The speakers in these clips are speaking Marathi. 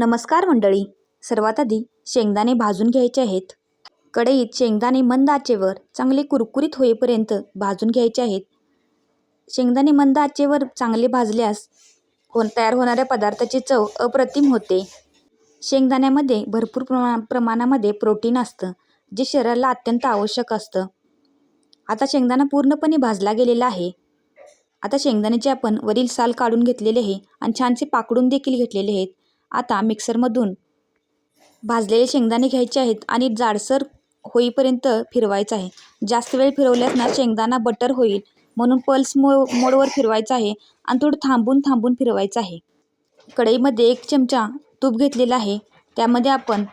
नमस्कार मंडळी. सर्वात आधी शेंगदाणे भाजून घ्यायचे आहेत. कढईत शेंगदाणे मंद आचेवर चांगले कुरकुरीत होईपर्यंत भाजून घ्यायचे आहेत. शेंगदाणे मंद आचेवर चांगले भाजल्यास हो तयार होणाऱ्या पदार्थाची चव अप्रतिम होते. शेंगदाण्यामध्ये भरपूर प्रमा प्रमाणामध्ये प्रोटीन असतं जे शरीराला अत्यंत आवश्यक असतं. आता शेंगदाणा पूर्णपणे भाजला गेलेला आहे. आता शेंगदाण्याचे आपण वरील साल काढून घेतलेले आहे आणि छानसे पाकडून देखील घेतलेले आहेत. आता मिक्सरमधून भाजलेले शेंगदाणे घ्यायचे आहेत आणि जाडसर होईपर्यंत फिरवायचं आहे. जास्त वेळ फिरवल्यास ना शेंगदाणा बटर होईल. म्हणून पल्स मो मोडवर फिरवायचं आहे आणि थोडं थांबून थांबून फिरवायचं आहे. कढईमध्ये एक चमचा तूप घेतलेला आहे. त्यामध्ये आपण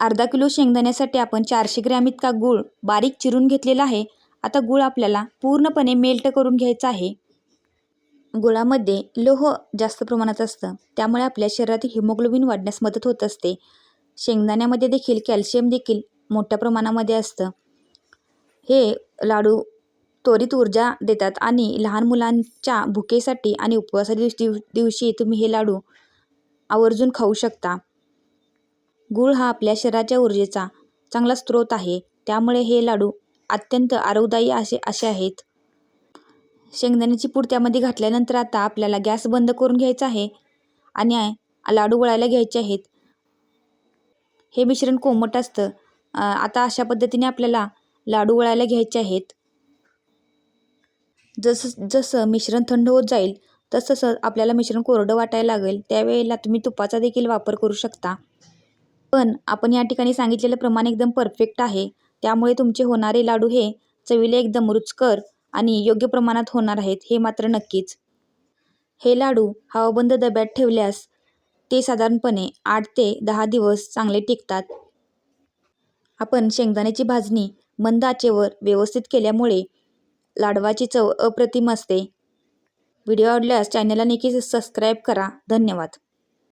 अर्धा किलो शेंगदाण्यासाठी आपण चारशे ग्रॅम इतका गूळ बारीक चिरून घेतलेला आहे. आता गूळ आपल्याला पूर्णपणे मेल्ट करून घ्यायचा आहे. गुळामध्ये लोह जास्त प्रमाणात असतं. त्यामुळे आपल्या शरीरात हिमोग्लोबिन वाढण्यास मदत होत असते. शेंगदाण्यामध्ये देखील कॅल्शियम देखील मोठ्या प्रमाणामध्ये असतं. हे लाडू त्वरित ऊर्जा देतात आणि लहान मुलांच्या भुकेसाठी आणि उपवासा दिवशी दिवशी तुम्ही हे लाडू आवर्जून खाऊ शकता. गूळ हा आपल्या शरीराच्या ऊर्जेचा चांगला स्रोत आहे. त्यामुळे हे लाडू अत्यंत आरोगदायी असे असे आहेत. शेंगदाण्याची पूड त्यामध्ये घातल्यानंतर आता आपल्याला गॅस बंद करून घ्यायचा आहे आणि लाडू वळायला घ्यायचे आहेत. हे मिश्रण कोमट असतं. आता अशा पद्धतीने आपल्याला लाडू वळायला घ्यायचे आहेत. जसं जसं मिश्रण थंड होत जाईल तसं आपल्याला मिश्रण कोरडं वाटायला लागेल. त्यावेळेला तुम्ही तुपाचा देखील वापर करू शकता. पण आपण या ठिकाणी सांगितलेलं प्रमाण एकदम परफेक्ट आहे. त्यामुळे तुमचे होणारे लाडू हे चवीला एकदम रुचकर आणि योग्य प्रमाणात होणार आहेत हे मात्र नक्कीच. हे लाडू हवाबंद डब्यात ठेवल्यास ते साधारणपणे आठ ते दहा दिवस चांगले टिकतात. आपण शेंगदाण्याची भाजणी मंद आचेवर व्यवस्थित केल्यामुळे लाडवाची चव अप्रतिम असते. व्हिडिओ आवडल्यास चॅनलला नक्की सबस्क्राईब करा. धन्यवाद.